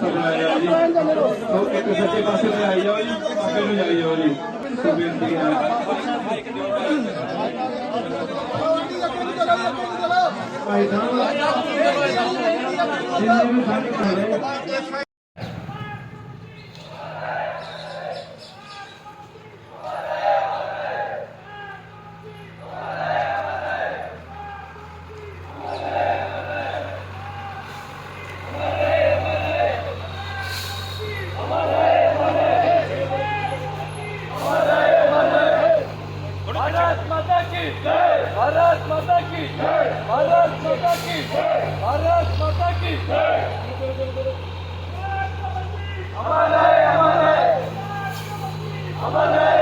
ਪਾਸੇ ਨੂੰ ਆਈ ਜੀ ਸੋ ਇੱਕ ਸੱਚੇ ਪਾਸੇ ਨੂੰ ਆਈ ਜਾਓ ਜੀ ਅੱਗੇ ਨੂੰ ਜਾਈ ਜਾਓ ਜੀ ਸੋ ਬੇਨਤੀ ਹੈ ਭਾਈ ਸਾਹਿਬ ਜਿੰਨੇ ਵੀ ਸਾਡੇ ਘਰੇ की जय भारत माता की जय भारत माता की जय भारत माता की जय अमर है अमर है अमर है अमर है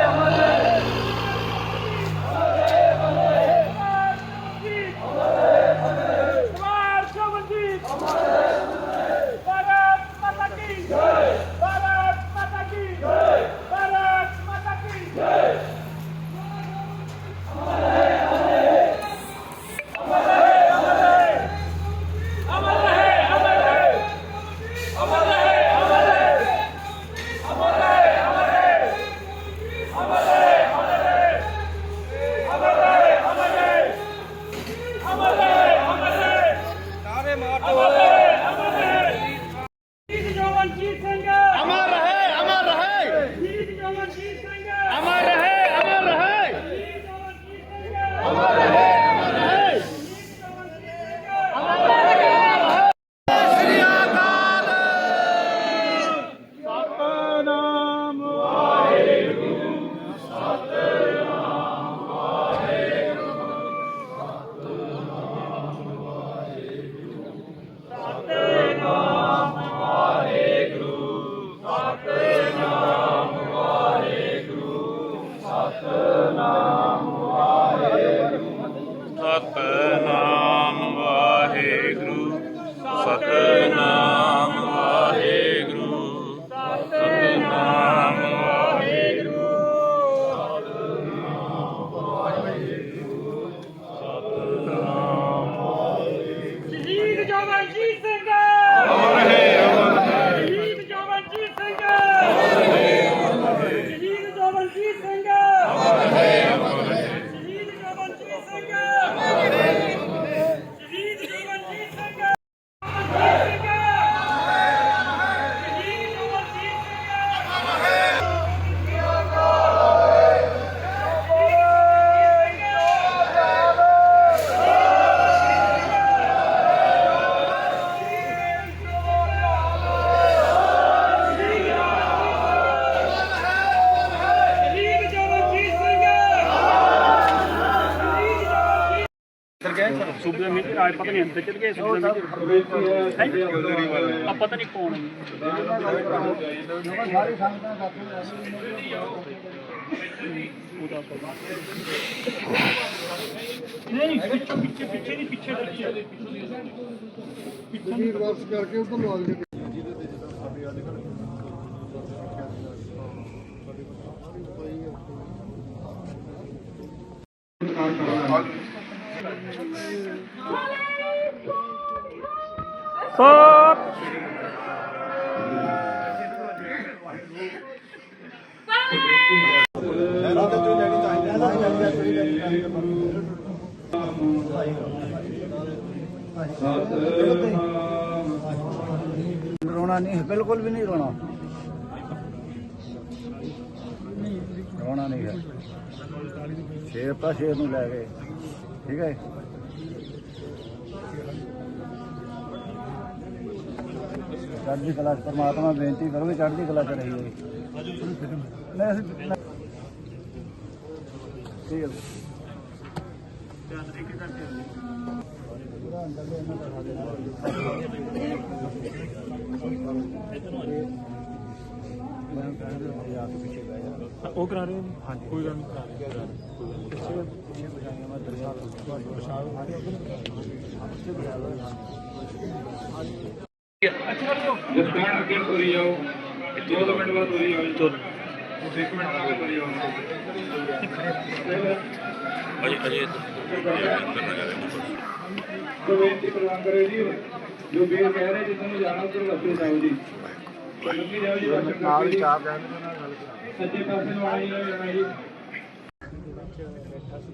Lord. ਪਤਾ ਨਹੀਂ? ਅੰਦਰ ਚਲ ਗਏ ਸੀ ਉਹਨਾਂ ਵਿੱਚ ਆ ਪਤਾ ਨਹੀਂ ਕੌਣ ਹੈ ਸਾਰੀ ਸੰਗਤਾਂ ਨਹੀਂ, ਪਿੱਛੇ ਪਿੱਛੇ ਪਿੱਛੇ ਦੀ ਪਿੱਛੇ ਲੱਗੀ ਹੈ ਪਿੱਛੇ ਦੀ ਵਾਪਸ ਕਰਕੇ ਉਧਰ ਲਵਾ ਦੇ ਸਰਕਾਰ ਕਰਵਾ ਰੋਣਾ ਨਹੀਂ, ਬਿਲਕੁਲ ਵੀ ਨਹੀਂ ਰੋਣਾ। ਰੋਣਾ ਨਹੀਂ ਹੈ। ਸ਼ੇਰ ਤਾਂ ਸ਼ੇਰ ਨੂੰ ਲੈ ਗਏ। ਠੀਕ ਹੈ ਚੜ੍ਹਦੀ ਕਲਾ ਚ ਪਰਮਾਤਮਾ ਬੇਨਤੀ ਕਰੋ ਵੀ ਚੜ੍ਹਦੀ ਕਲਾ ਚ ਰਹੀ ਹੋਵੇ ਉਹ ਕਰਾ ਰਹੇ ਨੇ ਕੋਈ ਗੱਲ ਨਹੀਂ ਕਰਾ ਰਹੇ ਕਰਾ ਰਹੇ। ਪਿੱਛੇ ਪਿੱਛੇ ਬਜਾਈਆਂ ਮੈਂ ਦਰਿਆ ਤੋਂ ਪਛਾਣ ਹਾਂਜੀ ਅੱਗੇ ਨੂੰ ਬੁਝਾਇਆ। ਪਿੱਛੇ ਬੁਝਾਇਆ। ਅੱਗੇ ਤੁਰੀ ਜਾਓ 2 ਮਿੰਟ ਬਾਅਦ ਤੁਰੀ ਜਾਓ ਤੁਰ ਤੁਸੀਂ 1 ਮਿੰਟ ਬਾਅਦ ਤੁਰੀ ਜਾਓ ਅਜੇ ਅਜੇ तो बेनती प्रदान करो जी जो वीर कह रहे जिसमें जाना तो लगे जाओ जी लगे जाओ जी सज्जे पासे ਨੂੰ ਆਈ ਜਾਣਾ ਜੀ ਬੈਠਾ ਸੀ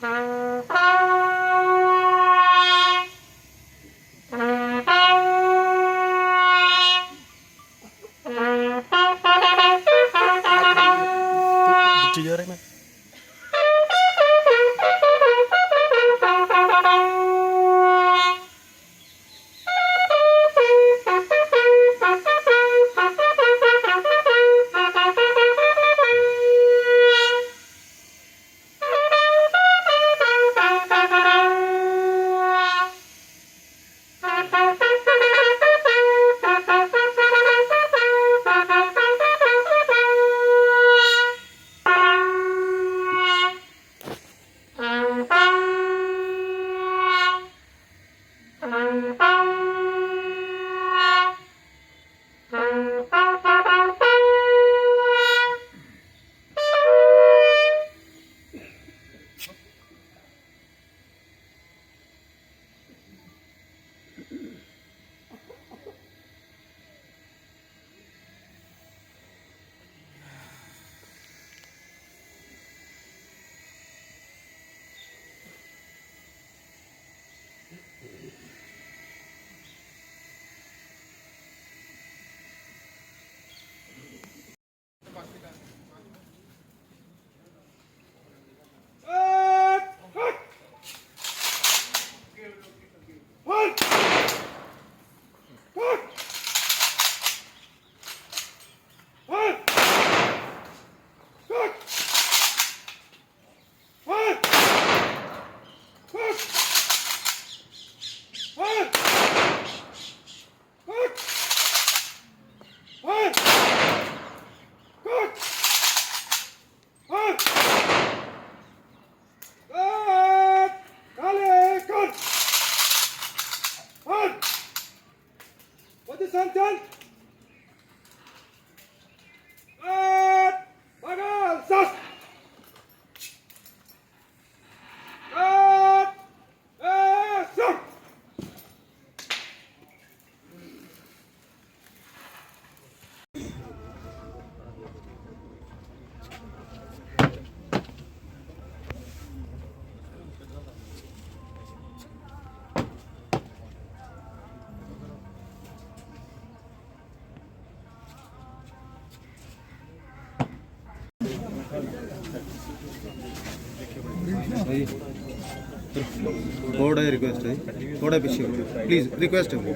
Bye. Hadi sen gel. ਥੋੜਾ ਪਿੱਛੇ ਹੋ ਪਲੀਜ਼ ਰਿਕੁਐਸਟ ਹੈ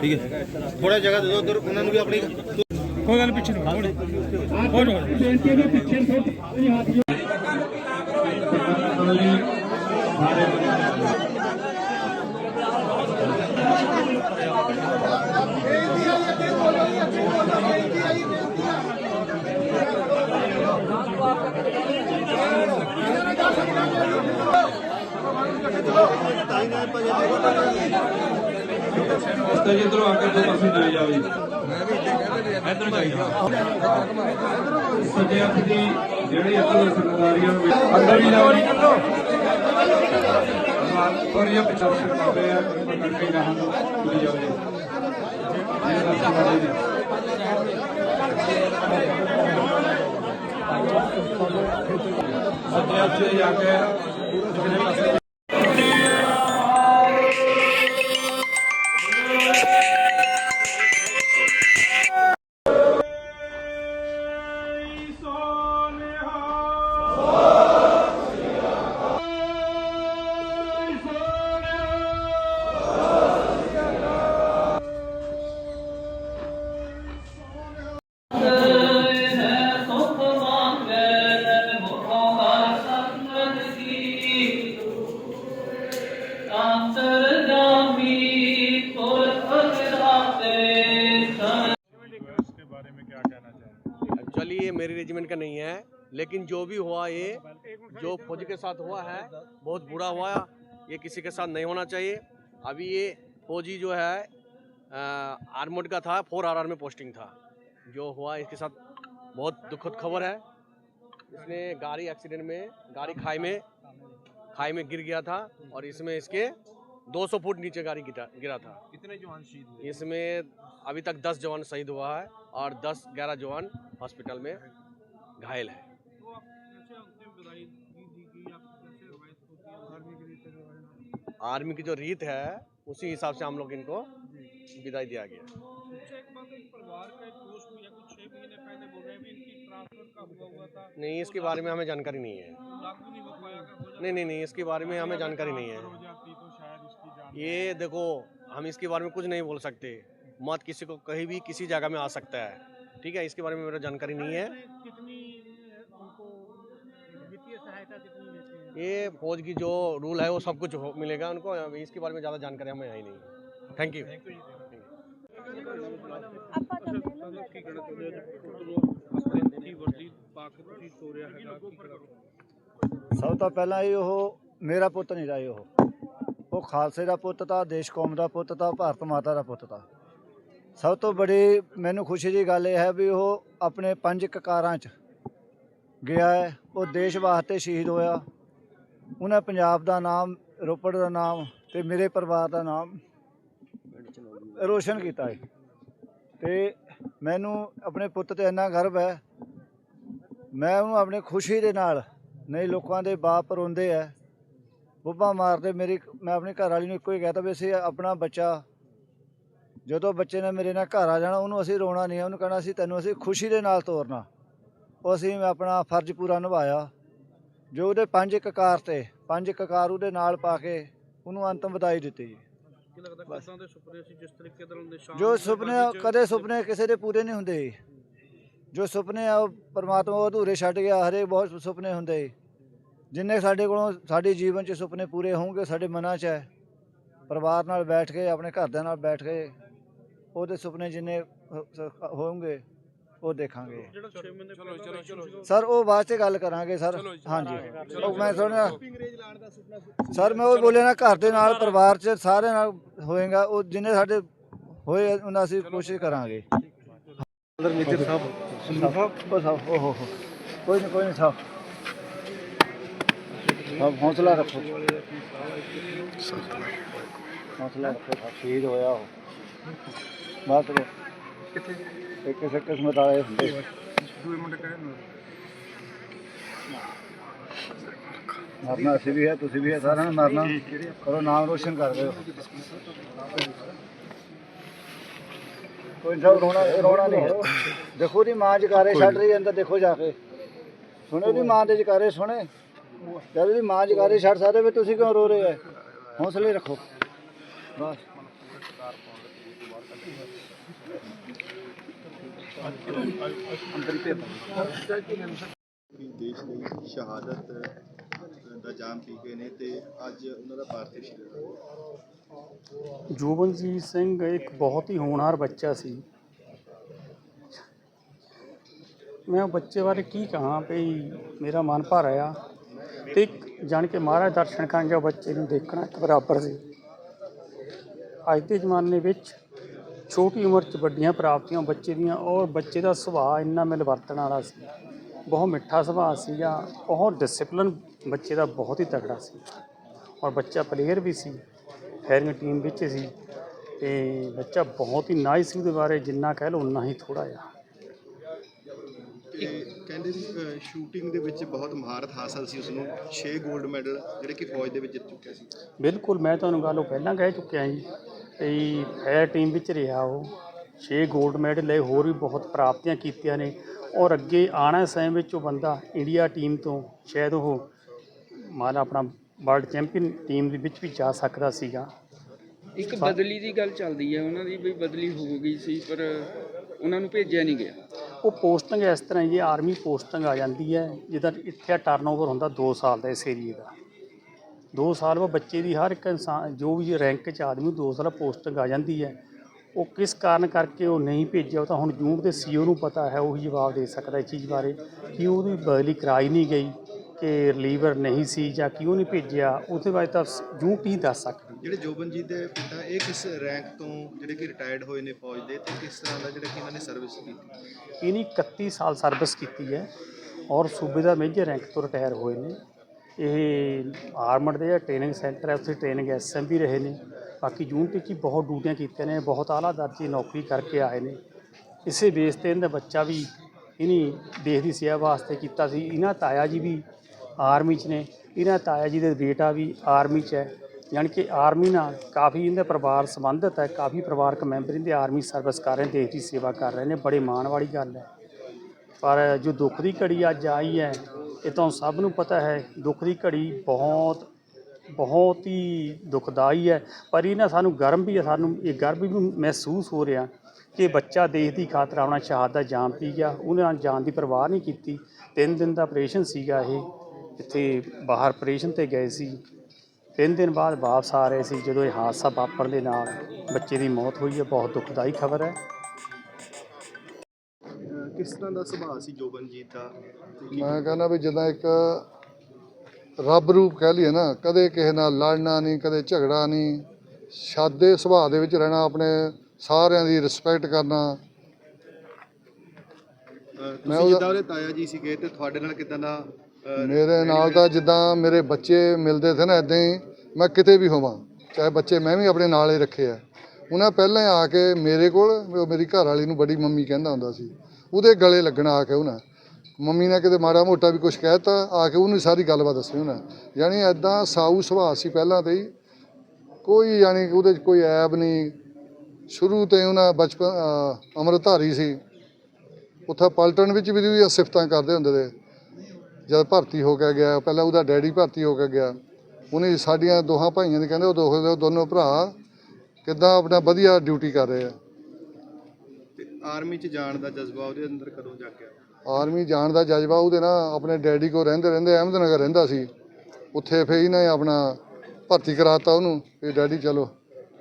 ਠੀਕ ਹੈ ਥੋੜਾ ਜਗ੍ਹਾ ਦੇ ਦਿਓ ਉਧਰ ਉਹਨਾਂ ਨੂੰ ਵੀ ਆਪਣੀ ਕੋਈ ਗੱਲ ਪਿੱਛੇ ਨੂੰ ਕੋਈ ਨਹੀਂ ਉਸਤਾਦ ਜੀ ਇਧਰੋਂ ਆ ਕੇ ਦੋ ਪਾਸੇ ਜਾਈ ਜਾਓ ਜੀ। ਮੈਂ ਵੀ ਇੱਧਰ ਜਾਈਦਾ ਸੱਜੇ ਹੱਥ ਦੀ ਜਿਹੜੀ ਇੱਧਰ ਸਰਕਾਰੀਆਂ ਨੂੰ ਅੰਦਰ ਵੀ ਲਾਓ ਜੀ। ਪਰ ਇਹ ਪਿੱਛੇ ਕਰਦੇ ਆ ਕਰਕੇ ਨਾ ਹਮ ਤੁਰੀ ਜਾਓ ਜੀ। ਇਹ ਰਸਤਾ ਵਾਲੇ ਜੀ ਸੱਜੇ ਹੱਥ ਜਾ ਕੇ ਜਿਹੜੇ ਪਾਸੇ रेजिमेंट का नहीं है लेकिन जो भी हुआ ये जो फौज के साथ हुआ है बहुत बुरा हुआ ये किसी के साथ नहीं होना चाहिए। अभी ये फौजी जो है आर्मोड का था फोर आर में पोस्टिंग था। जो हुआ इसके साथ बहुत दुखद खबर है। इसने गाड़ी एक्सीडेंट में गाड़ी खाई में खाई में गिर गया था और इसमें इसके 200 फुट नीचे गाड़ी गिरा था। कितने जवान शहीद हुए? इसमें अभी तक 10 जवान शहीद हुआ है और 10 11 जवान हॉस्पिटल में घायल है। आर्मी की जो रीत है उसी हिसाब से हम लोग इनको विदाई दिया गया। नहीं इसके बारे में हमें जानकारी नहीं है। नहीं नहीं नहीं इसके बारे में हमें जानकारी नहीं है। ये देखो हम इसके बारे में कुछ नहीं बोल सकते। मत किसी को कहीं भी किसी जगह में आ सकता है। ठीक है इसके बारे में मेरा जानकारी नहीं है। ये फौज की जो रूल है वो सब कुछ हो- मिलेगा उनको अभी इसके बारे में ज़्यादा जानकारी हमें है ही नहीं थैंक यू ਸਭ ਤੋਂ ਪਹਿਲਾਂ ਹੀ ਉਹ ਮੇਰਾ ਪੁੱਤ ਨਹੀਂ ਰਿਹਾ ਉਹ ਉਹ ਖਾਲਸੇ ਦਾ ਪੁੱਤ ਤਾਂ ਦੇਸ਼ ਕੌਮ ਦਾ ਪੁੱਤ ਤਾਂ ਭਾਰਤ ਮਾਤਾ ਦਾ ਪੁੱਤ ਤਾਂ ਸਭ ਤੋਂ ਬੜੀ ਮੈਨੂੰ ਖੁਸ਼ੀ ਦੀ ਗੱਲ ਇਹ ਹੈ ਵੀ ਉਹ ਆਪਣੇ ਪੰਜ ਕਕਾਰਾਂ 'ਚ ਗਿਆ ਹੈ ਉਹ ਦੇਸ਼ ਵਾਸਤੇ ਸ਼ਹੀਦ ਹੋਇਆ। ਉਹਨਾਂ ਪੰਜਾਬ ਦਾ ਨਾਮ ਰੋਪੜ ਦਾ ਨਾਮ ਤੇ ਮੇਰੇ ਪਰਿਵਾਰ ਦਾ ਨਾਮ ਰੋਸ਼ਨ ਕੀਤਾ ਹੈ। ਤੇ ਮੈਨੂੰ ਆਪਣੇ ਪੁੱਤ ਤੇ ਇੰਨਾ ਗਰਵ ਹੈ ਮੈਂ ਉਹਨੂੰ ਆਪਣੀ ਖੁਸ਼ੀ ਦੇ ਨਾਲ ਨਹੀਂ ਲੋਕਾਂ ਦੇ ਬਾਪ ਰੋਂਦੇ ਐ ਬੁੱਬਾ ਮਾਰਦੇ ਮੇਰੀ ਮੈਂ ਆਪਣੀ ਘਰ ਵਾਲੀ ਨੂੰ ਇੱਕੋ ਹੀ ਕਹਤਾ ਵੀ ਅਸੀਂ ਆਪਣਾ ਬੱਚਾ ਜਦੋਂ ਬੱਚੇ ਨੇ ਮੇਰੇ ਨਾਲ ਘਰ ਆ ਜਾਣਾ ਉਹਨੂੰ ਅਸੀਂ ਰੋਣਾ ਨਹੀਂ ਹੈ, ਉਹਨੂੰ ਕਹਿਣਾ ਸੀ ਤੈਨੂੰ ਅਸੀਂ ਖੁਸ਼ੀ ਦੇ ਨਾਲ ਤੋਰਨਾ। ਉਹ ਅਸੀਂ ਆਪਣਾ ਫਰਜ਼ ਪੂਰਾ ਨਿਭਾਇਆ। ਜੋ ਉਹਦੇ ਪੰਜ ਕਕਾਰ ਤੇ ਪੰਜ ਕਕਾਰ ਉਹਦੇ ਨਾਲ ਪਾ ਕੇ ਉਹਨੂੰ ਅੰਤਮ ਵਧਾਈ ਦਿੱਤੀ। ਜੀ ਜੋ ਸੁਪਨੇ ਕਦੇ ਸੁਪਨੇ ਕਿਸੇ ਦੇ ਪੂਰੇ ਨਹੀਂ ਹੁੰਦੇ। ਜੀ। ਸੁਪਨੇ ਆ ਉਹ ਪਰਮਾਤਮਾ ਉਹ ਅਧੂਰੇ ਛੱਡ ਗਿਆ ਹਰੇ ਬਹੁਤ ਸੁਪਨੇ ਹੁੰਦੇ। ਜਿੰਨੇ ਸਾਡੇ ਕੋਲੋਂ ਸਾਡੇ ਜੀਵਨ 'ਚ ਸੁਪਨੇ ਪੂਰੇ ਹੋਣਗੇ ਸਾਡੇ ਮਨਾਂ 'ਚ ਹੈ। ਪਰਿਵਾਰ ਨਾਲ ਬੈਠ ਕੇ ਆਪਣੇ ਘਰਦਿਆਂ ਨਾਲ ਬੈਠ ਕੇ ਉਹਦੇ ਸੁਪਨੇ ਜਿੰਨੇ ਹੋਣਗੇ ਉਹ ਦੇਖਾਂਗੇ। ਚਲੋ ਚਲੋ ਚਲੋ ਸਰ ਉਹ ਬਾਅਦ 'ਚ ਗੱਲ ਕਰਾਂਗੇ ਸਰ। ਹਾਂਜੀ। ਉਹ ਮੈਂ ਸੁਣਿਆ ਸਰ ਮੈਂ ਉਹ ਬੋਲਿਆ ਨਾ ਘਰ ਦੇ ਨਾਲ ਪਰਿਵਾਰ 'ਚ ਸਾਰੇ ਨਾਲ ਹੋਏਗਾ ਉਹ ਜਿੰਨੇ ਸਾਡੇ ਹੋਏ ਉਹਨਾਂ ਅਸੀਂ ਕੋਸ਼ਿਸ਼ ਕਰਾਂਗੇ। ਅੰਦਰ ਮੇਜਰ ਸਾਹਿਬ ਸਾਹਿਬ ਬਸ ਆਓ, ਓ ਹੋ ਹੋ। ਕੋਈ ਨਹੀਂ ਕੋਈ ਨਹੀਂ ਸਾਹਿਬ ਸਾਹਿਬ ਹੌਸਲਾ ਰੱਖੋ। ਹੌਸਲਾ ਰੱਖੋ ਸਾਹਿਬ, ਸ਼ਹੀਦ ਹੋਇਆ ਉਹ। ਬਾਤ ਕਰੋ। ਕਿੱਥੇ? ਇੱਕ ਇੱਕ ਕਿਸਮਤ ਵਾਲੇ ਹੁੰਦੇ। ਮਰਨਾ ਅਸੀਂ ਵੀ ਹੈ ਤੁਸੀਂ ਵੀ ਹੈ ਸਾਰਿਆਂ ਨੇ ਮਰਨਾ। ਕਰੋ ਨਾਮ ਰੋਸ਼ਨ ਕਰ ਦਿਓ। ਕੋਈ ਸਭ ਰੋਣਾ ਰੋਣਾ ਨਹੀਂ ਹੈ। ਦੇਖੋ ਦੀ ਮਾਂ ਜਕਾਰੇ ਛੱਡ ਰਹੀ ਹੈ ਅੰਦਰ ਦੇਖੋ ਜਾ ਕੇ। ਸੁਣੇ ਉਹਦੀ ਮਾਂ ਦੇ ਜਕਾਰੇ ਸੁਣੇ। ਜਦ ਉਹਦੀ ਮਾਂ ਜਕਾਰੇ ਛੱਡ ਸਕਦੇ ਵੀ ਤੁਸੀਂ ਕਿਉਂ ਰੋ ਰਹੇ ਹੋ? ਹੌਸਲੇ ਰੱਖੋ। ਬਸ। ਦੇਸ਼ ਲਈ ਸ਼ਹਾਦਤ ਦਾ ਜਾਮ ਪੀ ਗਏ ਨੇ ਤੇ ਅੱਜ ਉਹਨਾਂ ਦਾ ਪਾਰਥਿਵ ਸਰੀਰ ਜੋਬਨਜੀਤ ਸਿੰਘ ਇੱਕ ਬਹੁਤ ਹੀ ਹੋਣਹਾਰ ਬੱਚਾ ਸੀ। ਮੈਂ ਉਹ ਬੱਚੇ ਬਾਰੇ ਕੀ ਕਹਾਂ ਭਈ ਮੇਰਾ ਮਨ ਭਰ ਆਇਆ ਤੇ ਜਾਣ ਕੇ ਮਹਾਰਾਜ ਦਰਸ਼ਨ ਕਰਨ ਗਿਆ ਬੱਚੇ ਨੂੰ ਦੇਖਣਾ ਇੱਕ ਬਰਾਬਰ ਸੀ। ਅੱਜ ਦੇ ਜ਼ਮਾਨੇ ਵਿੱਚ ਛੋਟੀ ਉਮਰ 'ਚ ਵੱਡੀਆਂ ਪ੍ਰਾਪਤੀਆਂ, ਬੱਚੇ ਦੀਆਂ, ਔਰ ਬੱਚੇ ਦਾ ਸੁਭਾਅ ਇੰਨਾ ਮਿਲਵਰਤਣ ਵਾਲਾ ਸੀ। ਬਹੁਤ ਮਿੱਠਾ ਸੁਭਾਅ ਸੀਗਾ, ਬਹੁਤ ਡਿਸਪਲਿਨ ਬੱਚੇ ਦਾ ਬਹੁਤ ਹੀ ਤਕੜਾ ਸੀ। ਔਰ ਬੱਚਾ ਪਲੇਅਰ ਵੀ ਸੀ, ਫਾਇਰਿੰਗ ਟੀਮ ਵਿੱਚ ਸੀ, ਤੇ ਬੱਚਾ ਬਹੁਤ ਹੀ ਨਾਈਸ ਸੀ ਉਹਦੇ ਬਾਰੇ, ਜਿੰਨਾ ਕਹਿ ਲਓ ਉਨਾ ਹੀ ਥੋੜਾ ਆ ਕਹਿੰਦੇ ਸੀ ਸ਼ੂਟਿੰਗ ਦੇ ਵਿੱਚ ਬਹੁਤ ਮਹਾਰਤ ਹਾਸਲ ਸੀ ਉਸ ਨੂੰ 6 골ਡ ਮੈਡਲ ਜਿਹੜੇ ਕਿ ਫੌਜ ਦੇ ਵਿੱਚ ਜਿੱਤ ਚੁੱਕਿਆ ਸੀ। ਬਿਲਕੁਲ ਮੈਂ ਤੁਹਾਨੂੰ ਗੱਲ ਉਹ ਪਹਿਲਾਂ ਕਹਿ ਚੁੱਕਿਆ ਜੀ ਵੀ ਫਾਇਰ ਟੀਮ ਵਿੱਚ ਰਿਹਾ ਉਹ। 6 골ਡ ਮੈਡਲ ਲਏ ਹੋਰ ਵੀ ਬਹੁਤ ਪ੍ਰਾਪਤੀਆਂ ਕੀਤੀਆਂ ਨੇ। ਔਰ ਅੱਗੇ ਆਉਣਾ ਸਮੇਂ ਵਿੱਚ ਉਹ ਬੰਦਾ ਇੰਡੀਆ ਟੀਮ ਤੋਂ ਸ਼ਾਇਦ ਉਹ ਮਾਨ ਆਪਣਾ ਵਰਲਡ ਚੈਂਪੀਅਨ ਟੀਮ ਦੇ ਵਿੱਚ ਵੀ ਜਾ ਸਕਦਾ ਸੀਗਾ। ਇੱਕ ਬਦਲੀ ਦੀ ਗੱਲ ਚੱਲਦੀ ਹੈ ਉਹਨਾਂ ਦੀ ਵੀ ਬਦਲੀ ਹੋ ਗਈ ਸੀ ਪਰ ਉਹਨਾਂ ਨੂੰ ਭੇਜਿਆ ਨਹੀਂ ਗਿਆ। ਉਹ ਪੋਸਟਿੰਗ ਇਸ ਤਰ੍ਹਾਂ ਜੀ, ਆਰਮੀ ਪੋਸਟਿੰਗ ਆ ਜਾਂਦੀ ਹੈ, ਜਿਹਦਾ ਇੱਥੇ ਟਰਨਓਵਰ ਹੁੰਦਾ 2 ਸਾਲ ਦਾ ਇਸ ਏਰੀਏ ਦਾ। 2 ਸਾਲ ਬਾਅਦ ਬੱਚੇ ਦੀ ਹਰ ਇੱਕ ਇਨਸਾਨ, ਜੋ ਵੀ ਰੈਂਕ 'ਚ ਆਦਮੀ 2 ਸਾਲ ਪੋਸਟਿੰਗ ਆ ਜਾਂਦੀ ਹੈ। ਉਹ ਕਿਸ ਕਾਰਨ ਕਰਕੇ ਉਹ ਨਹੀਂ ਭੇਜਿਆ, ਉਹ ਤਾਂ ਹੁਣ ਜੂਨ ਦੇ ਸੀਓ ਨੂੰ ਪਤਾ ਹੈ, ਉਹੀ ਜਵਾਬ ਦੇ ਸਕਦਾ ਇਸ ਚੀਜ਼ ਬਾਰੇ ਕਿ ਉਹਦੀ ਬਦਲੀ ਕਰਾਈ ਨਹੀਂ ਗਈ, ਕਿ ਰਿਲੀਵਰ ਨਹੀਂ ਸੀ ਜਾਂ ਕਿਉਂ ਨਹੀਂ ਭੇਜਿਆ, ਉਹਦੇ ਬਾਰੇ ਤਾਂ ਜੂਨ ਹੀ ਦੱਸ ਸਕਦੀ? ਜਿਹੜੇ ਜੋਬਨਜੀਤ ਦੇ ਪਿਤਾ, ਇਹ ਕਿਸ ਰੈਂਕ ਤੋਂ ਜਿਹੜੇ ਕਿ ਰਿਟਾਇਰਡ ਹੋਏ ਨੇ ਫੌਜ ਦੇ, ਤੇ ਕਿਸ ਤਰ੍ਹਾਂ ਦਾ ਜਿਹੜਾ ਕਿ ਇਹਨਾਂ ਨੇ ਸਰਵਿਸ ਕੀਤੀ? ਇਹਨੇ 31 ਸਾਲ ਸਰਵਿਸ ਕੀਤੀ ਹੈ ਔਰ ਸੂਬੇ ਦਾ ਮੇਜਰ ਰੈਂਕ ਤੋਂ ਰਿਟਾਇਰ ਹੋਏ ਨੇ। ਇਹ ਆਰਮਡ ਦੇ ਟ੍ਰੇਨਿੰਗ ਸੈਂਟਰ ਹੈ, ਉੱਥੇ ਟ੍ਰੇਨਿੰਗ ਐਸਐਮ ਵੀ ਰਹੇ ਨੇ। ਬਾਕੀ ਯੂਨਿਟ ਵਿੱਚ ਹੀ ਬਹੁਤ ਡਿਊਟੀਆਂ ਕੀਤੀਆਂ ਨੇ, ਬਹੁਤ ਆਲਾ ਦਰਜੇ ਨੌਕਰੀ ਕਰਕੇ ਆਏ ਨੇ। ਇਸੇ ਬੇਸ ਤੇ ਇਹਦਾ ਬੱਚਾ ਵੀ ਇਹਨੀ ਦੇਸ਼ ਦੀ ਸੇਵਾ ਵਾਸਤੇ ਕੀਤਾ ਸੀ। ਇਹਨਾਂ ਤਾਇਆ ਜੀ ਵੀ ਆਰਮੀ 'ਚ ਨੇ, ਇਹਨਾਂ ਤਾਇਆ ਜੀ ਦੇ ਬੇਟਾ ਵੀ ਆਰਮੀ 'ਚ ਹੈ। ਯਾਨੀ ਕਿ ਆਰਮੀ ਨਾਲ ਕਾਫੀ ਇਹਦਾ ਪਰਿਵਾਰ ਸੰਬੰਧਿਤ ਹੈ, ਕਾਫੀ ਪਰਿਵਾਰਕ ਮੈਂਬਰ ਇਹਦੇ ਆਰਮੀ ਸਰਵਿਸ ਕਰ ਰਹੇ ਨੇ, ਦੇਸ਼ ਦੀ ਸੇਵਾ ਕਰ ਰਹੇ ਨੇ, ਬੜੇ ਮਾਣ ਵਾਲੀ ਗੱਲ ਹੈ। ਪਰ ਜੋ ਦੁੱਖ ਦੀ ਘੜੀ ਅੱਜ ਆਈ ਹੈ, ਇਹ ਤਾਂ ਸਭ ਨੂੰ ਪਤਾ ਹੈ, ਦੁੱਖ ਦੀ ਘੜੀ ਬਹੁਤ ਬਹੁਤ ਹੀ ਦੁਖਦਾਈ ਹੈ। ਪਰ ਇਹ ਨਾ ਸਾਨੂੰ ਗਰਮ ਵੀ ਹੈ, ਸਾਨੂੰ ਇਹ ਗਰਭ ਵੀ ਮਹਿਸੂਸ ਹੋ ਰਿਹਾ ਕਿ ਬੱਚਾ ਦੇਸ਼ ਦੀ ਖਾਤਰ ਆਪਣਾ ਸ਼ਹਾਦਤ ਦਾ ਜਾਮ ਪੀ ਗਿਆ ਉਹਨੇ ਨਾਲ ਜਾਨ ਦੀ ਪਰਵਾਹ ਨਹੀਂ ਕੀਤੀ। ਤਿੰਨ ਦਿਨ ਦਾ ਆਪਰੇਸ਼ਨ ਸੀਗਾ ਇਹ, ਇੱਥੇ ਬਾਹਰ ਆਪਰੇਸ਼ਨ ਤੇ ਗਏ ਸੀ। ਤਿੰਨ ਦਿਨ ਬਾਅਦ ਵਾਪਸ ਆ ਰਹੇ ਸੀ ਜਦੋਂ ਇਹ ਹਾਦਸਾ ਵਾਪਰਨ ਦੇ ਨਾਲ ਬੱਚੇ ਦੀ ਮੌਤ ਹੋਈ ਹੈ ਬਹੁਤ ਦੁਖਦਾਈ ਖਬਰ ਹੈ। ਕਿਸ ਤਰ੍ਹਾਂ ਦਾ ਸੁਭਾਅ ਸੀ ਜੋਬਨਜੀਤ ਦਾ? ਮੈਂ ਕਹਿੰਦਾ ਵੀ ਜਿੱਦਾਂ ਇੱਕ ਰੱਬ ਰੂਪ ਕਹਿ ਲਈਏ ਨਾ ਕਦੇ ਕਿਸੇ ਨਾਲ ਲੜਨਾ ਨਹੀਂ ਕਦੇ ਝਗੜਾ ਨਹੀਂ ਸਾਦੇ ਸੁਭਾਅ ਦੇ ਵਿੱਚ ਰਹਿਣਾ ਆਪਣੇ ਸਾਰਿਆਂ ਦੀ ਰਿਸਪੈਕਟ ਕਰਨਾ। ਮੈਂ ਤੁਸੀਂ ਉਹਦਾ- ਜਿੱਦਾਂ ਉਹਦੇ ਤਾਇਆ ਜੀ ਸੀਗੇ ਤੇ ਤੁਹਾਡੇ ਨਾਲ ਕਿਦਾਂ ਦਾ ਅਹ, ਮੇਰੇ ਨਾਲ ਤਾਂ ਜਿੱਦਾਂ ਮੇਰੇ ਬੱਚੇ ਮਿਲਦੇ ਥੇ ਨਾ ਇਦਾਂ ਹੀ ਮੈਂ ਕਿਤੇ ਵੀ ਹੋਵਾਂ ਚਾਹੇ ਬੱਚੇ ਮੈਂ ਵੀ ਆਪਣੇ ਨਾਲ ਹੀ ਰੱਖੇ ਆ। ਉਹਨਾਂ ਪਹਿਲਾਂ ਆ ਕੇ ਮੇਰੇ ਕੋਲ ਉਹ ਮੇਰੀ ਘਰ ਵਾਲੀ ਨੂੰ ਬੜੀ ਮੰਮੀ ਕਹਿੰਦਾ ਹੁੰਦਾ ਸੀ। ਉਹਦੇ ਗਲੇ ਲੱਗਣਾ ਆ ਕੇ ਉਹਨਾਂ ਮੰਮੀ ਨੇ ਕਿਤੇ ਮਾੜਾ ਮੋਟਾ ਵੀ ਕੁਝ ਕਹਿਤਾ ਆ ਕੇ ਉਹਨੂੰ ਸਾਰੀ ਗੱਲਬਾਤ ਦੱਸਣੀ ਉਹਨਾਂ। ਯਾਨੀ ਐਦਾਂ ਸਾਊ ਸੁਭਾਅ ਸੀ ਪਹਿਲਾਂ ਤੇ ਹੀ। ਕੋਈ ਯਾਨੀ ਉਹਦੇ 'ਚ ਕੋਈ ਐਬ ਨਹੀਂ। ਸ਼ੁਰੂ ਤੋਂ ਹੀ ਉਹਨਾਂ ਬਚਪਨ ਅ, ਅੰਮ੍ਰਿਤਧਾਰੀ ਸੀ। ਉੱਥੇ ਪਲਟਨ ਵਿੱਚ ਵੀ ਉਹਦੀਆਂ ਸਿਫਤਾਂ ਕਰਦੇ ਹੁੰਦੇ ਤੇ। ਜਦ ਭਰਤੀ ਹੋ ਕੇ ਗਿਆ ਪਹਿਲਾਂ ਉਹਦਾ ਡੈਡੀ ਭਰਤੀ ਹੋ ਕੇ ਗਿਆ। ਉਹਨੇ ਸਾਡੀਆਂ ਦੋਹਾਂ ਭਾਈਆਂ ਦੇ ਕਹਿੰਦੇ ਉਹ ਦੋ ਉਹ ਦੋਨੋਂ ਭਰਾ ਕਿੱਦਾਂ ਆਪਣਾ ਵਧੀਆ ਡਿਊਟੀ ਕਰ ਰਹੇ ਆ। ਤੇ ਆਰਮੀ 'ਚ ਜਾਣ ਦਾ ਜਜ਼ਬਾ ਉਹਦੇ ਅੰਦਰ ਕਦੋਂ ਜਾਗਿਆ? ਆਰਮੀ ਜਾਣ ਦਾ ਜਜ਼ਬਾ ਉਹਦੇ ਨਾਲ ਆਪਣੇ ਡੈਡੀ ਕੋਲ ਰਹਿੰਦੇ ਰਹਿੰਦੇ ਅਹਿਮਦਨਗਰ ਰਹਿੰਦਾ ਸੀ। ਉੱਥੇ ਫਿਰ ਇਹਨੇ ਆਪਣਾ ਭਰਤੀ ਕਰਾਤਾ ਉਹਨੂੰ ਵੀ ਡੈਡੀ ਚਲੋ।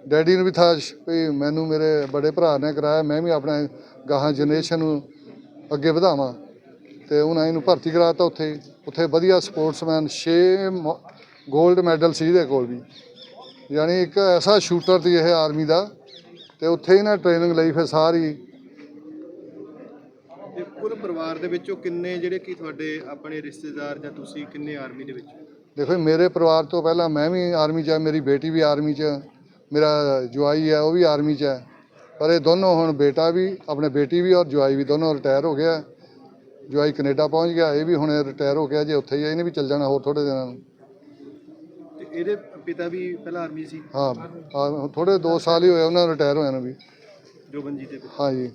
ਡੈਡੀ ਨੂੰ ਵੀ ਥਾ ਵੀ ਮੈਨੂੰ ਮੇਰੇ ਬੜੇ ਭਰਾ ਨੇ ਕਰਾਇਆ ਮੈਂ ਵੀ ਆਪਣਾ ਗਾਹਾਂ ਜਨਰੇਸ਼ਨ ਨੂੰ ਅੱਗੇ ਵਧਾਵਾਂ। ਤੇ ਉਹਨਾਂ ਇਹਨੂੰ ਭਰਤੀ ਕਰਾਤਾ ਉੱਥੇ। ਉੱਥੇ ਵਧੀਆ ਸਪੋਰਟਸਮੈਨ 6 골ਡ ਮੈਡਲ ਸੀ ਇਹਦੇ ਕੋਲ ਵੀ। ਯਾਨੀ ਇੱਕ ਐਸਾ ਸ਼ੂਟਰ ਸੀ ਇਹ ਆਰਮੀ ਦਾ ਤੇ ਉੱਥੇ ਹੀ ਨਾ ਟ੍ਰੇਨਿੰਗ ਲਈ ਫਿਰ ਸਾਰੀ। ਤੇ ਕੁੱਲ ਪਰਿਵਾਰ ਦੇ ਵਿੱਚੋਂ ਕਿੰਨੇ ਜਿਹੜੇ ਕਿ ਤੁਹਾਡੇ ਆਪਣੇ ਰਿਸ਼ਤੇਦਾਰ ਜਾਂ ਤੁਸੀਂ ਕਿੰਨੇ ਆਰਮੀ ਦੇ ਵਿੱਚ? ਦੇਖੋ ਮੇਰੇ ਪਰਿਵਾਰ ਤੋਂ ਪਹਿਲਾਂ ਮੈਂ ਵੀ ਆਰਮੀ 'ਚ ਆ ਮੇਰੀ ਬੇਟੀ ਵੀ ਆਰਮੀ 'ਚ ਮੇਰਾ ਜਵਾਈ ਹੈ ਉਹ ਵੀ ਆਰਮੀ 'ਚ ਹੈ ਪਰ ਇਹ ਦੋਨੋਂ ਹੁਣ ਬੇਟਾ ਵੀ ਆਪਣੇ ਬੇਟੀ ਵੀ ਔਰ ਜਵਾਈ ਵੀ ਦੋਨੋਂ ਰਿਟਾਇਰ ਹੋ ਗਿਆ। ਜਵਾਈ ਕੈਨੇਡਾ ਪਹੁੰਚ ਗਿਆ ਇਹ ਵੀ ਹੁਣ ਰਿਟਾਇਰ ਹੋ ਗਿਆ ਜੇ ਉੱਥੇ ਹੀ ਇਹਨੇ ਵੀ ਚੱਲ ਜਾਣਾ ਹੋਰ ਥੋੜੇ ਦਿਨਾਂ ਨੂੰ। ਇਹਦੇ ਪਿਤਾ ਵੀ ਪਹਿਲਾਂ ਆਰਮੀ ਸੀ। ਹਾਂ ਥੋੜੇ 2 ਸਾਲ ਹੀ ਹੋਏ ਉਹਨਾਂ ਨੂੰ ਰਿਟਾਇਰ ਹੋਇਆ ਨੂੰ ਵੀ। ਜੋਬਨਜੀਤ ਦੇ ਪਿਤਾ। ਹਾਂਜੀ।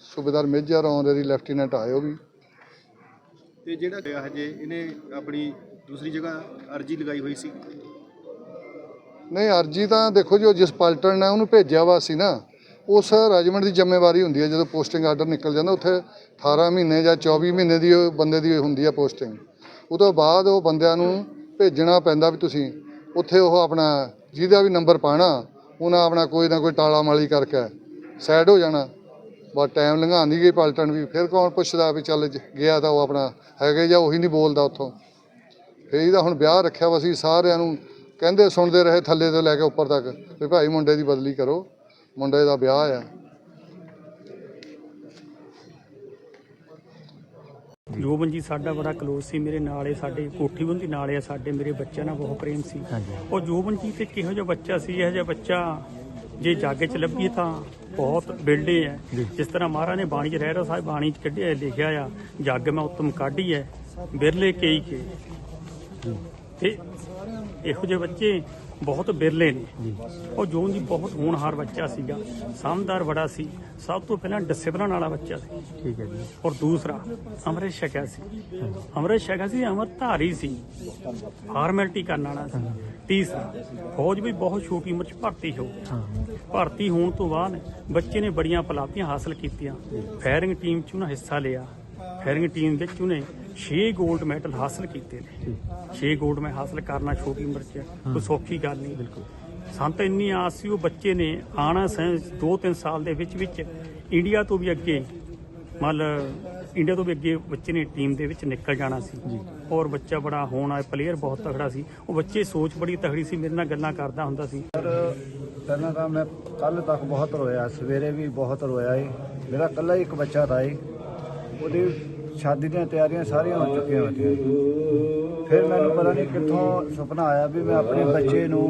ਸੂਬੇਦਾਰ ਮੇਜਰ ਆਨਰੇਰੀ ਲੈਫਟੀਨੈਂਟ ਆਏ ਉਹ ਵੀ। ਤੇ ਜਿਹੜਾ ਹੋਇਆ ਹਜੇ ਇਹਨੇ ਆਪਣੀ ਦੂਸਰੀ ਜਗ੍ਹਾ ਅਰਜੀ ਲਗਾਈ ਹੋਈ ਸੀ? ਨਹੀਂ ਅਰਜੀ ਤਾਂ ਦੇਖੋ ਜੀ ਉਹ ਜਿਸ ਪਲਟਨ ਨੇ ਉਹਨੂੰ ਭੇਜਿਆ ਵਾ ਸੀ ਨਾ ਉਸ ਰੈਜੀਮੈਂਟ ਦੀ ਜ਼ਿੰਮੇਵਾਰੀ ਹੁੰਦੀ ਹੈ ਜਦੋਂ ਪੋਸਟਿੰਗ ਆਰਡਰ ਨਿਕਲ ਜਾਂਦਾ ਉੱਥੇ 18 ਮਹੀਨੇ ਜਾਂ 24 ਮਹੀਨੇ ਦੀ ਉਹ ਬੰਦੇ ਦੀ ਹੁੰਦੀ ਹੈ ਪੋਸਟਿੰਗ ਉਹ ਤੋਂ ਬਾਅਦ ਉਹ ਬੰਦਿਆਂ ਨੂੰ ਭੇਜਣਾ ਪੈਂਦਾ ਵੀ ਤੁਸੀਂ ਉੱਥੇ ਉਹ ਆਪਣਾ ਜਿਹਦਾ ਵੀ ਨੰਬਰ ਪਾਣਾ, ਉਹਨਾਂ ਆਪਣਾ ਕੋਈ ਨਾ ਕੋਈ ਟਾਲਾ ਮਾਲੀ ਕਰਕੇ ਸਾਈਡ ਹੋ ਜਾਣਾ। ਬਸ ਟਾਈਮ ਲੰਘਾਉਂਦੀ ਗਈ ਪਲਟਣ ਵੀ, ਫਿਰ ਕੌਣ ਪੁੱਛਦਾ ਵੀ ਚੱਲ ਗਿਆ ਤਾਂ ਉਹ ਆਪਣਾ ਹੈਗੇ ਜਾਂ ਉਹੀ ਨਹੀਂ ਬੋਲਦਾ ਉੱਥੋਂ। ਫਿਰ ਇਹਦਾ ਹੁਣ ਵਿਆਹ ਰੱਖਿਆ ਵਾ ਸੀ, ਸਾਰਿਆਂ ਨੂੰ ਕਹਿੰਦੇ ਸੁਣਦੇ ਰਹੇ ਥੱਲੇ ਤੋਂ ਲੈ ਕੇ ਉੱਪਰ ਤੱਕ ਵੀ ਭਾਈ ਮੁੰਡੇ ਦੀ ਬਦਲੀ ਕਰੋ, ਮੁੰਡੇ ਦਾ ਵਿਆਹ ਆ। ਜੋਬਨ ਜੀ ਸਾਡਾ ਬੜਾ ਕਲੋਜ਼ ਸੀ ਮੇਰੇ ਨਾਲੇ ਸਾਡੇ ਕੋਠੀ ਬੰਦੀ ਨਾਲੇ ਆ ਸਾਡੇ ਮੇਰੇ ਬੱਚਿਆਂ ਨਾਲ ਬਹੁਤ ਪ੍ਰੇਮ ਸੀ। ਉਹ ਜੋਬਨ ਜੀ ਤੇ ਕਿਹੋ ਜਿਹਾ ਬੱਚਾ ਸੀ ਇਹ ਜਿਹਾ ਬੱਚਾ ਜੇ ਜੱਗ 'ਚ ਲੱਭੀਏ ਤਾਂ ਬਹੁਤ ਬਿਲਡੇ ਹੈ। ਜਿਸ ਤਰ੍ਹਾਂ ਮਹਾਰਾਜ ਨੇ ਬਾਣੀ 'ਚ ਰਹਿ ਰਹਾ ਸਾਹਿਬ ਬਾਣੀ 'ਚ ਕੱਢਿਆ ਲਿਖਿਆ ਆ ਜੱਗ ਮੈਂ ਉੱਤਮ ਕਾਢੀ ਹੈ ਬਿਰਲੇ ਕਈ ਕੇ। ਤੇ ਇਹੋ ਜਿਹੇ ਬੱਚੇ ਬਹੁਤ ਬਿਰਲੇ ਨੇ। ਉਹ ਜੋਨ ਜੀ ਬਹੁਤ ਹੋਣਹਾਰ ਬੱਚਾ ਸੀਗਾ। ਸਮਝਦਾਰ ਬੜਾ ਸੀ। ਸਭ ਤੋਂ ਪਹਿਲਾਂ ਡਿਸਪਲਨ ਵਾਲਾ ਬੱਚਾ ਸੀ। ਠੀਕ ਹੈ ਜੀ। ਔਰ ਦੂਸਰਾ ਅੰਮ੍ਰਿਤ ਛਕਿਆ ਸੀ। ਅੰਮ੍ਰਿਤ ਛਕਿਆ ਸੀ ਅੰਮ੍ਰਿਤ ਧਾਰੀ ਸੀ। ਫਾਰਮੈਲਿਟੀ ਕਰਨ ਵਾਲਾ ਸੀ। ਤੀਸਰਾ ਫੌਜ ਵੀ ਬਹੁਤ ਛੋਟੀ ਉਮਰ 'ਚ ਭਰਤੀ ਹੋ ਗਿਆ ਭਰਤੀ ਹੋਣ ਤੋਂ ਬਾਅਦ ਬੱਚੇ ਨੇ ਬੜੀਆਂ ਉਪਲਬਧੀਆਂ ਹਾਸਲ ਕੀਤੀਆਂ। ਫਾਇਰਿੰਗ ਟੀਮ 'ਚ ਉਹਨਾਂ ਹਿੱਸਾ ਲਿਆ। ਫਾਇਰਿੰਗ ਟੀਮ ਵਿੱਚ ਉਹਨੇ 6 골ਡ ਮੈਡਲ ਹਾਸਲ ਕੀਤੇ ਨੇ। 6 골ਡ ਮੈਂ ਹਾਸਲ ਕਰਨਾ ਛੋਟੀ ਉਮਰ 'ਚ। ਕੋਈ ਸੌਖੀ ਗੱਲ ਨਹੀਂ। ਬਿਲਕੁਲ। ਸਾਨੂੰ ਤਾਂ ਇੰਨੀ ਆਸ ਸੀ ਉਹ ਬੱਚੇ ਨੇ ਆਣਾ ਸਾਇੰਸ 2-3 ਸਾਲ ਦੇ ਵਿੱਚ ਵਿੱਚ ਇੰਡੀਆ ਤੋਂ ਵੀ ਅੱਗੇ ਮੰਨ ਲ ਇੰਡੀਆ ਤੋਂ ਵੀ ਅੱਗੇ ਬੱਚੇ ਨੇ ਟੀਮ ਦੇ ਵਿੱਚ ਨਿਕਲ ਜਾਣਾ ਸੀ। ਔਰ ਬੱਚਾ ਬੜਾ ਹੋਣ ਪਲੇਅਰ ਬਹੁਤ ਤਗੜਾ ਸੀ। ਉਹ ਬੱਚੇ ਸੋਚ ਬੜੀ ਤਗੜੀ ਸੀ ਮੇਰੇ ਨਾਲ ਗੱਲਾਂ ਕਰਦਾ ਹੁੰਦਾ ਸੀ। ਪਰ ਪਹਿਲਾਂ ਤਾਂ ਮੈਂ ਕੱਲ ਤੱਕ ਬਹੁਤ ਰੋਇਆ ਸਵੇਰੇ ਵੀ ਬਹੁਤ ਰੋਇਆ ਏ। ਮੇਰਾ ਕੱਲਾ ਹੀ ਇੱਕ ਬੱਚਾ ਤਾਂ ਏ। ਉਹਦੀ ਸ਼ਾਦੀ ਦੀਆਂ ਤਿਆਰੀਆਂ ਸਾਰੀਆਂ ਹੋ ਚੁੱਕੀਆਂ ਹੁੰਦੀਆਂ ਫਿਰ ਮੈਨੂੰ ਪਤਾ ਨਹੀਂ ਕਿੱਥੋਂ ਸੁਪਨਾ ਆਇਆ ਵੀ ਮੈਂ ਆਪਣੇ ਬੱਚੇ ਨੂੰ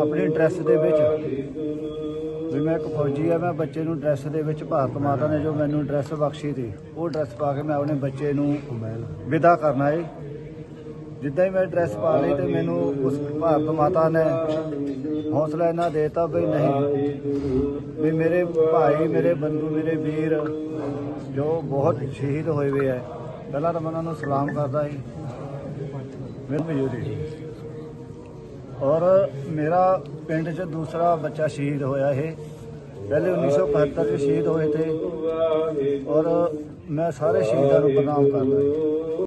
ਆਪਣੀ ਡਰੈਸ ਦੇ ਵਿੱਚ ਵੀ ਮੈਂ ਇੱਕ ਫੌਜੀ ਆ, ਮੈਂ ਬੱਚੇ ਨੂੰ ਡਰੈਸ ਦੇ ਵਿੱਚ ਭਾਰਤ ਮਾਤਾ ਨੇ ਜੋ ਮੈਨੂੰ ਡਰੈਸ ਬਖਸ਼ੀ ਸੀ ਉਹ ਡਰੈਸ ਪਾ ਕੇ ਮੈਂ ਆਪਣੇ ਬੱਚੇ ਨੂੰ ਵਿਦਾ ਕਰਨਾ ਏ। ਜਿੱਦਾਂ ਹੀ ਮੈਂ ਡਰੈਸ ਪਾ ਲਈ ਤੇ ਮੈਨੂੰ ਉਸ ਭਾਰਤ ਮਾਤਾ ਨੇ ਹੌਸਲਾ ਇਹਨਾਂ ਦੇਤਾ ਵੀ ਨਹੀਂ, ਵੀ ਮੇਰੇ ਭਾਈ, ਮੇਰੇ ਬੰਧੂ ਮੇਰੇ ਵੀਰ ਜੋ ਬਹੁਤ ਸ਼ਹੀਦ ਹੋਏ ਹੋਏ ਹੈ ਪਹਿਲਾਂ ਤਾਂ ਮੈਂ ਉਹਨਾਂ ਨੂੰ ਸਲਾਮ ਕਰਦਾ ਸੀ ਮੇਰੇ ਮਜ਼ਦੂਰੀ ਔਰ ਮੇਰਾ ਪਿੰਡ 'ਚ ਦੂਸਰਾ ਬੱਚਾ ਸ਼ਹੀਦ ਹੋਇਆ ਇਹ। ਪਹਿਲੇ 1971 'ਚ ਸ਼ਹੀਦ ਹੋਏ ਤੇ। ਔਰ ਮੈਂ ਸਾਰੇ ਸ਼ਹੀਦਾਂ ਨੂੰ ਪ੍ਰਣਾਮ ਕਰਦਾ